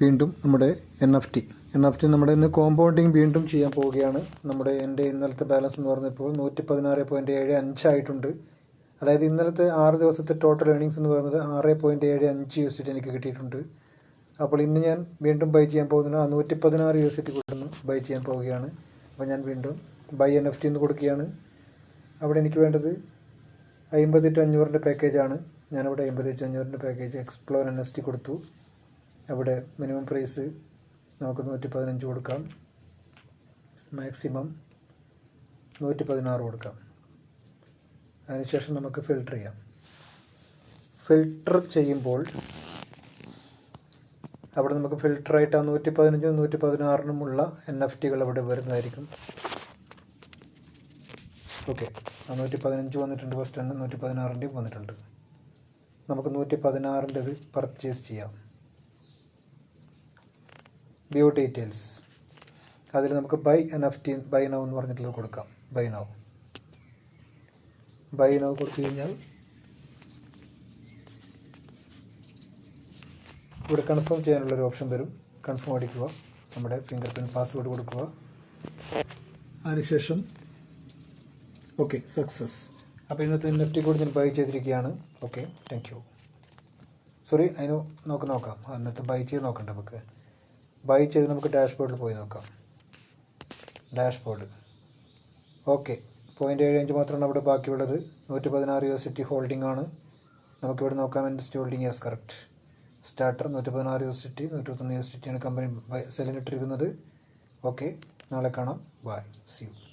വീണ്ടും നമ്മുടെ N F T N F T നമ്മുടെ ഇന്ന് കോമ്പൗണ്ടിങ് വീണ്ടും ചെയ്യാൻ പോവുകയാണ്. നമ്മുടെ എന്റെ ഇന്നലത്തെ ബാലൻസ് എന്ന് പറഞ്ഞപ്പോൾ നൂറ്റി പതിനാറ് പോയിന്റ് ഏഴ് അഞ്ചായിട്ടുണ്ട് അതായത് ഇന്നലത്തെ ആറ് ദിവസത്തെ ടോട്ടൽ ഏണിങ്സ് എന്ന് പറയുന്നത് ആറ് പോയിന്റ് ഏഴ് അഞ്ച് യു എസ് എനിക്ക് കിട്ടിയിട്ടുണ്ട്. അപ്പോൾ ഇന്ന് ഞാൻ വീണ്ടും ബൈ ചെയ്യാൻ പോകുന്നത് ആ നൂറ്റി പതിനാറ് യു എസ് കൊടുക്കുന്നു. ബൈ ചെയ്യാൻ പോവുകയാണ്. അപ്പോൾ ഞാൻ വീണ്ടും ബൈ എൻ എഫ് ടി എന്ന് കൊടുക്കുകയാണ്. അവിടെ എനിക്ക് വേണ്ടത് അമ്പത് ടു അഞ്ഞൂറിന്റെ പാക്കേജാണ് ഞാനവിടെ അമ്പത് to അഞ്ഞൂറിന്റെ package explore N S T കൊടുത്തു. അവിടെ മിനിമം പ്രൈസ് നമുക്ക് നൂറ്റി പതിനഞ്ച് കൊടുക്കാം. മാക്സിമം നൂറ്റി പതിനാറ് കൊടുക്കാം. അതിനുശേഷം നമുക്ക് ഫിൽട്ടർ ചെയ്യാം. ഫിൽട്ടർ ചെയ്യുമ്പോൾ അവിടെ നമുക്ക് ഫിൽട്ടറായിട്ട് ആ നൂറ്റി പതിനഞ്ചും നൂറ്റി പതിനാറിനുമുള്ള എൻ എഫ് ടികൾ അവിടെ വരുന്നതായിരിക്കും. ഓക്കെ ആ നൂറ്റി പതിനഞ്ച് വന്നിട്ടുണ്ട് ഫസ്റ്റ് നൂറ്റി പതിനാറിന്റെയും വന്നിട്ടുണ്ട്. നമുക്ക് നൂറ്റി പതിനാറിന്റെത് പർച്ചേസ് ചെയ്യാം. വ്യൂ ഡീറ്റെയിൽസ് അതിൽ നമുക്ക് buy N F T buy now എന്ന് പറഞ്ഞിട്ടുള്ളത് കൊടുക്കാം. ബൈ നൗ ബൈ നൗ കൊടുത്തു കഴിഞ്ഞാൽ ഇവിടെ കൺഫേം ചെയ്യാനുള്ളൊരു ഓപ്ഷൻ വരും. കൺഫേം അടിക്കുക. നമ്മുടെ ഫിംഗർ പ്രിന്റ് പാസ്വേഡ് കൊടുക്കുക. അതിനുശേഷം ഓക്കെ സക്സസ് അപ്പോൾ ഇന്നത്തെ എൻ എഫ് ടി കൂടി ഞാൻ ബൈ ചെയ്തിരിക്കുകയാണ്. ഓക്കെ താങ്ക് യു സോറി അതിന് നോക്ക് നോക്കാം. അന്നത്തെ ബൈ ചെയ്ത് നോക്കണ്ട നമുക്ക്. ബൈ ചെയ്ത് നമുക്ക് ഡാഷ്ബോർഡിൽ പോയി നോക്കാം. ഡാഷ്ബോർഡ് ഓക്കെ പോയിന്റ് ഏഴ് അഞ്ച് മാത്രമാണ് അവിടെ ബാക്കിയുള്ളത്. നൂറ്റി പതിനാറ് യു എസ് സിറ്റി ഹോൾഡിംഗ് ആണ് നമുക്കിവിടെ നോക്കാം industry holding yes correct starter നൂറ്റി പതിനാറ് യു എസ് സിറ്റി നൂറ്റി പത്തൊന്ന് യു എസ് സിറ്റിയാണ് കമ്പനി സെല്ലിനിട്ടിരിക്കുന്നത് ഓക്കെ നാളെ കാണാം. By C U